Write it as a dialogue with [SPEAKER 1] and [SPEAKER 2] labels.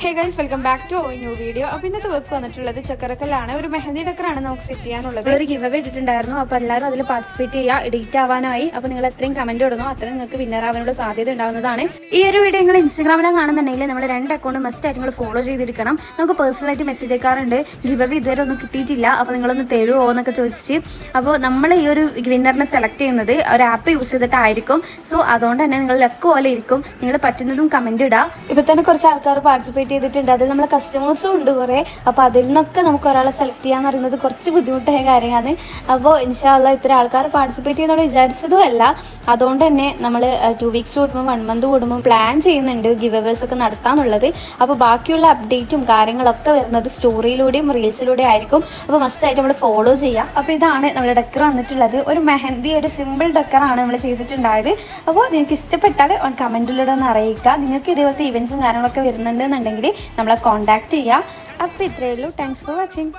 [SPEAKER 1] Hey guys welcome back to new video അപ്പൊ ഇന്നത്തെ work വന്നിട്ടുള്ളത് ചക്കരക്കല്ലാണ് ഒരു മെഹന്തി ഡെക്കറാണ് നമുക്ക് സെറ്റ് ചെയ്യാനുള്ളത്. ഒരു ഗിവ് ഇട്ടിട്ടുണ്ടായിരുന്നു. അപ്പൊ എല്ലാവരും അതിൽ പാർട്ടിസിപ്പേറ്റ് ചെയ്യുക എഡിറ്റ് ആവാനായി. അപ്പൊ നിങ്ങൾ എത്രയും കമന്റ് ഇടുന്നു അത്രയും നിങ്ങൾക്ക് വിന്നർ ആവാനുള്ള സാധ്യത ഉണ്ടാകുന്നതാണ് ഈ ഒരു വീഡിയോ നിങ്ങൾ ഇൻസ്റ്റാഗ്രാമിലാണ് കാണുന്നുണ്ടെങ്കിൽ നമ്മൾ രണ്ട് അക്കൗണ്ട് മസ്റ്റ് ആയിട്ട് നിങ്ങൾ ഫോളോ ചെയ്തിരിക്കണം. നമുക്ക് പേഴ്സണലായിട്ട് മെസ്സേജ് അയക്കാറുണ്ട്. ഗിവ് അവേ ഇതുവരെ ഒന്നും കിട്ടിയിട്ടില്ല. അപ്പൊ നിങ്ങളൊന്ന് തരുമോ എന്നൊക്കെ ചോദിച്ചിട്ട്. അപ്പോൾ നമ്മൾ ഈ ഒരു വിന്നറിനെ സെലക്ട് ചെയ്യുന്നത് ഒരു ആപ്പ് യൂസ് ചെയ്തിട്ടായിരിക്കും. സോ അതുകൊണ്ട് തന്നെ നിങ്ങൾ ലക്ക് പോലെ ഇരിക്കും. നിങ്ങൾ പറ്റുന്നതും കമന്റ് ഇടുക ഇപ്പൊ തന്നെ കുറച്ച് ആൾക്കാർ പാർട്ടിസിപ്പേറ്റ് ചെയ്തിട്ടുണ്ട്. അതിൽ നമ്മളെ കസ്റ്റമേഴ്സും ഉണ്ട് കുറേ. അപ്പോൾ അതിൽ നിന്നൊക്കെ നമുക്ക് ഒരാളെ സെലക്ട് ചെയ്യാന്ന് പറയുന്നത് കുറച്ച് ബുദ്ധിമുട്ടായ കാര്യമാണ് അപ്പോൾ ഇൻഷാല്ല ഇത്ര ആൾക്കാർ പാർട്ടിസിപ്പേറ്റ് ചെയ്യുന്നതോട് വിചാരിച്ചതും അല്ല അതുകൊണ്ട് തന്നെ നമ്മൾ ടു വീക്സ് കൂടുമ്പോൾ വൺ മന്ത് കൂടുമ്പോൾ പ്ലാൻ ചെയ്യുന്നുണ്ട് ഗിവ് അവേഴ്സ് ഒക്കെ നടത്താമെന്നുള്ളത് അപ്പോൾ ബാക്കിയുള്ള അപ്ഡേറ്റും കാര്യങ്ങളൊക്കെ വരുന്നത് സ്റ്റോറിയിലൂടെയും റീൽസിലൂടെയും ആയിരിക്കും. അപ്പോൾ മസ്റ്റായിട്ട് നമ്മൾ ഫോളോ ചെയ്യാം. അപ്പോൾ ഇതാണ് നമ്മുടെ ഡെക്കർ വന്നിട്ടുള്ളത്. ഒരു മെഹന്തി ഒരു സിമ്പിൾ ഡെക്കറാണ് നമ്മൾ ചെയ്തിട്ടുണ്ടായത്. അപ്പോൾ നിങ്ങൾക്ക് ഇഷ്ടപ്പെട്ടാൽ കമന്റിലൂടെ ഒന്ന് അറിയിക്കുക. നിങ്ങൾക്ക് ഇതേപോലത്തെ ഇവന്റ്സും കാര്യങ്ങളൊക്കെ വരുന്നുണ്ടെന്നുണ്ടെങ്കിൽ നമ്മളെ കോൺടാക്ട് ചെയ്യുക അപ്പോൾ ഇത്രയേ ഉള്ളൂ. Thanks for watching